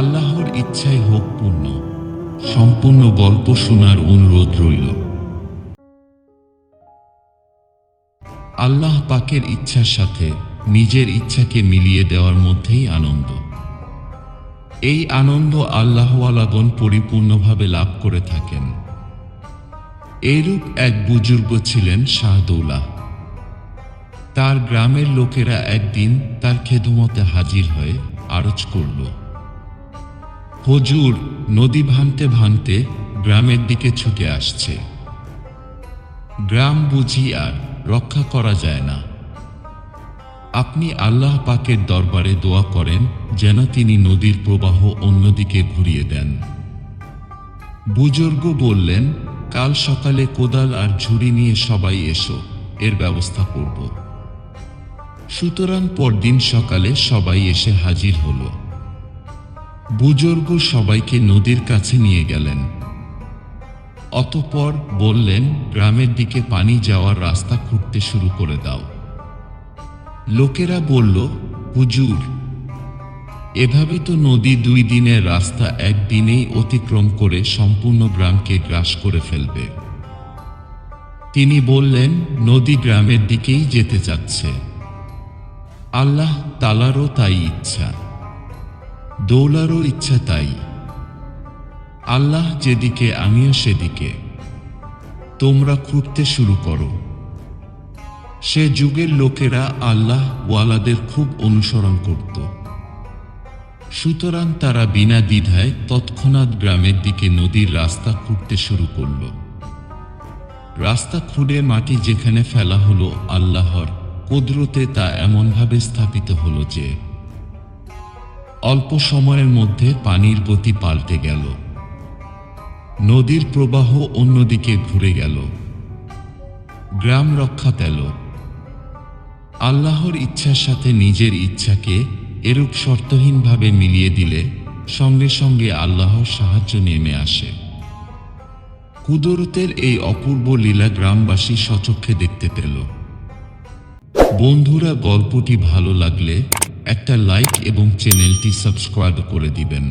আল্লাহর ইচ্ছাই হোক পূর্ণ, সম্পূর্ণ গল্প শোনার অনুরোধ রইল। আল্লাহ পাকের ইচ্ছার সাথে নিজের ইচ্ছাকে মিলিয়ে দেওয়ার মধ্যেই আনন্দ। এই আনন্দ আল্লাহওয়ালাগণ পরিপূর্ণভাবে লাভ করে থাকেন। এরূপ এক বুজুর্গ ছিলেন শাহদৌলা। তার গ্রামের লোকেরা একদিন তার খেদমতে হাজির হয়ে আরজ করল। হুজুর নদী ভাঙতে ভাঙতে গ্রামের দিকে ছুটে আসছে। গ্রাম বুঝি আর রক্ষা করা যায় না। আপনি আল্লাহ পাকের দরবারে দোয়া করেন যেন তিনি নদীর প্রবাহ অন্যদিকে ঘুরিয়ে দেন। বুজুর্গ বললেন, কাল সকালে কোদাল আর ঝুড়ি নিয়ে সবাই এসো, এর ব্যবস্থা করব। সুতরাং পরদিন সকালে সবাই এসে হাজির হল। বুজুর্গ সবাইকে নদীর কাছে নিয়ে গেলেন। অতপর বললেন, গ্রামের দিকে পানি যাওয়ার রাস্তা খুঁড়তে শুরু করে দাও। লোকেরা বলল, হুজুর, এভাবে তো নদী দুই দিনের রাস্তা একদিনেই অতিক্রম করে সম্পূর্ণ গ্রামকে গ্রাস করে ফেলবে। তিনি বললেন, নদী গ্রামের দিকেই যেতে চাচ্ছে আল্লাহ তালারও তাই ইচ্ছা। দৌলারও ইচ্ছা তাই। আল্লাহ যেদিকে, আমিও সেদিকে। তোমরা খুঁড়তে শুরু করো। সে যুগের লোকেরা আল্লাহ ওয়ালাদের খুব অনুসরণ করত। সুতরাং তারা বিনা দ্বিধায় তৎক্ষণাৎ গ্রামের দিকে নদীর রাস্তা খুঁড়তে শুরু করল। রাস্তা খুঁড়ে মাটি যেখানে ফেলা হলো আল্লাহর কুদরতে তা এমনভাবে স্থাপিত হলো যে অল্প সময়ের মধ্যে পানির গতি পাল্টে গেল। নদীর প্রবাহ অন্যদিকে ঘুরে গেল। গ্রাম রক্ষা পেল। আল্লাহর ইচ্ছার সাথে নিজের ইচ্ছাকে এরূপ শর্তহীনভাবে মিলিয়ে দিলে সঙ্গে সঙ্গে আল্লাহর সাহায্য নেমে আসে। কুদরতের এই অপূর্ব লীলা গ্রামবাসী সচক্ষে দেখতে পেল। বন্ধুরা, গল্পটি ভালো লাগলে একটা লাইক এবং চ্যানেলটি সাবস্ক্রাইব করে দিবেন।